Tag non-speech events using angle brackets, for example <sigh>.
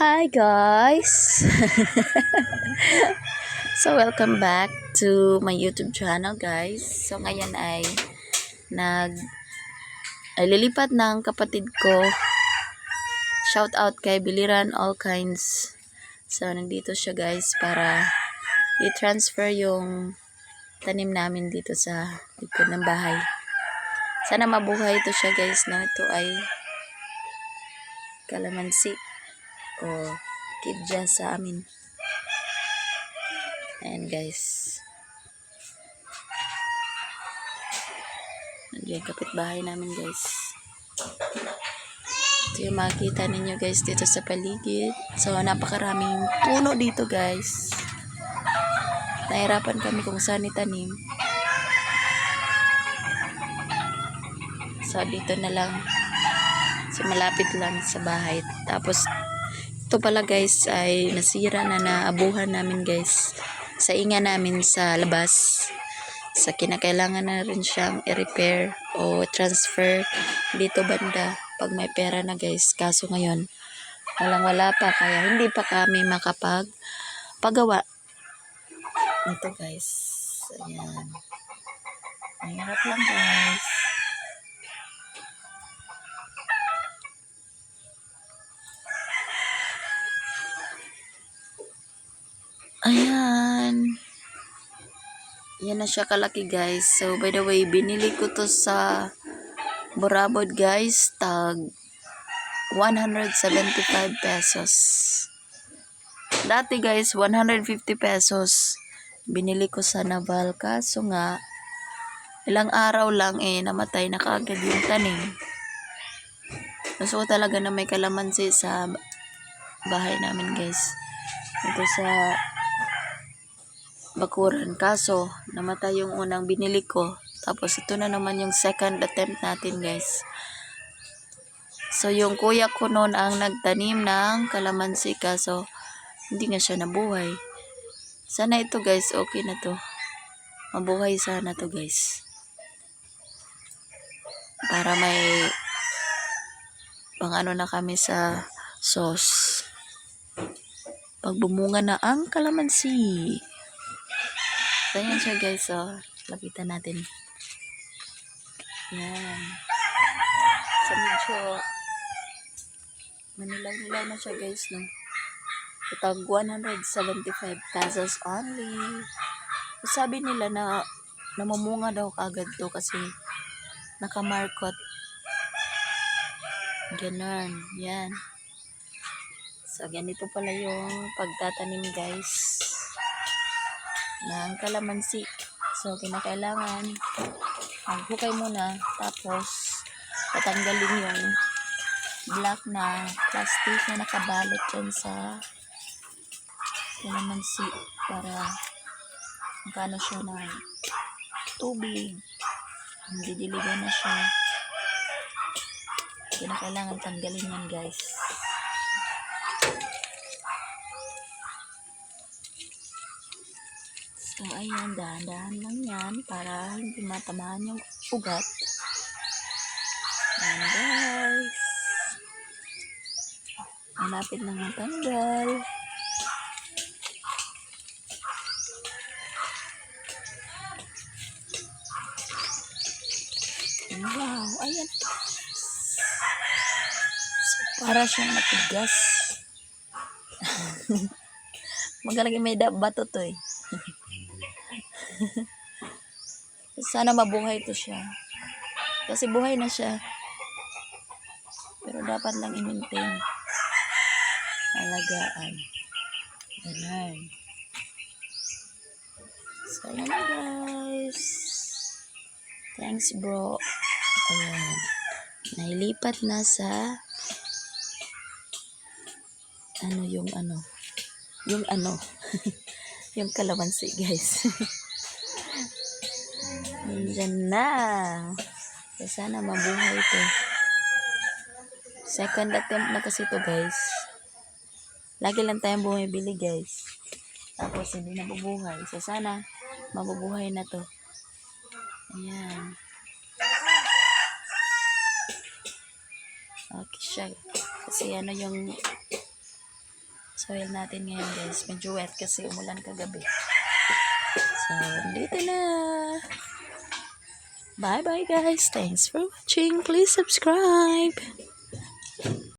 Hi guys! so welcome back to my YouTube channel guys. So ngayon ay nag ay lilipat ng kapatid ko. Shout out kay Biliran All Kinds. So nandito siya guys para i-transfer yung tanim namin dito sa likod ng bahay. Sana mabuhay ito siya guys na ito ay kalamansi o kidja sa amin. Ayan guys. Nandiyan kapitbahay namin guys. Ito yung makikita ninyo guys dito sa paligid. So napakaraming puno dito guys. Nahirapan kami kung saan itanim. So dito na lang. So malapit lang sa bahay. Tapos ito pala guys ay nasira na naabuhan namin guys. Sa inga namin sa labas. Sa kinakailangan na rin siyang i-repair o transfer dito banda pag may pera na guys. Kaso ngayon walang wala pa. Kaya hindi pa kami makapag pagawa ito guys. Ayan. Mahirap lang guys Yan na siya kalaki guys. So by the way, binili ko to sa Borabod guys. Tag 175 pesos. Dati guys, 150 pesos. Binili ko sa Naval. Kaso nga, ilang araw lang eh, namatay na kaagad yung tanim. Gusto ko talaga na may kalamansi sa bahay namin guys. Ito sa bakuran. Kaso, namatay yung unang binili ko. Tapos, ito na naman yung second attempt natin, guys. So, yung kuya ko noon ang nagtanim ng kalamansi. Kaso, hindi nga siya nabuhay. Sana ito, guys. Okay na to. Mabuhay sana to, guys. Para may pang ano na kami sa sauce. Pag bumunga na ang kalamansi. So, yan siya guys. So, lapitan natin. Yan. So, medyo manilaw-nilaw na siya guys, no? Itag 175 pesos only. So, sabi nila na namumunga daw kagad to kasi nakamarkot. Ganon. Yan. So, ganito pala yung pagtatanim guys ng kalamansi. So, kinakailangan maghukay muna tapos patanggalin yung black na plastic na nakabalot dyan sa kalamansi para magkano siya ng tubig. Hindi diligan na siya. Kinakailangan tanggalin yan guys So, ayan, dahan-dahan lang yan para hindi matamaan yung ugat. Ayan, guys. Malapit na matanggal. Wow, ayan. So, para siyang matigas. <laughs> Magaling may bato to eh. <laughs> Sana mabuhay to siya. Kasi buhay na siya. Pero dapat lang i-maintain. Alagaan. Ganun. So, guys. Thanks bro. Ayan. Nailipat na sa ano yung ano yung ano <laughs> yung kalamansi guys <laughs> Nandyan na. So, sana mabuhay ito. Second attempt na kasi ito guys. Lagi lang tayong bumibili guys. Tapos hindi na bubuhay. So sana mabubuhay na to. Ayan. Okay siya. Kasi ano yung soil natin ngayon guys. Medyo wet kasi umulan kagabi. So, dito na. Bye bye guys. Thanks for watching. Please subscribe.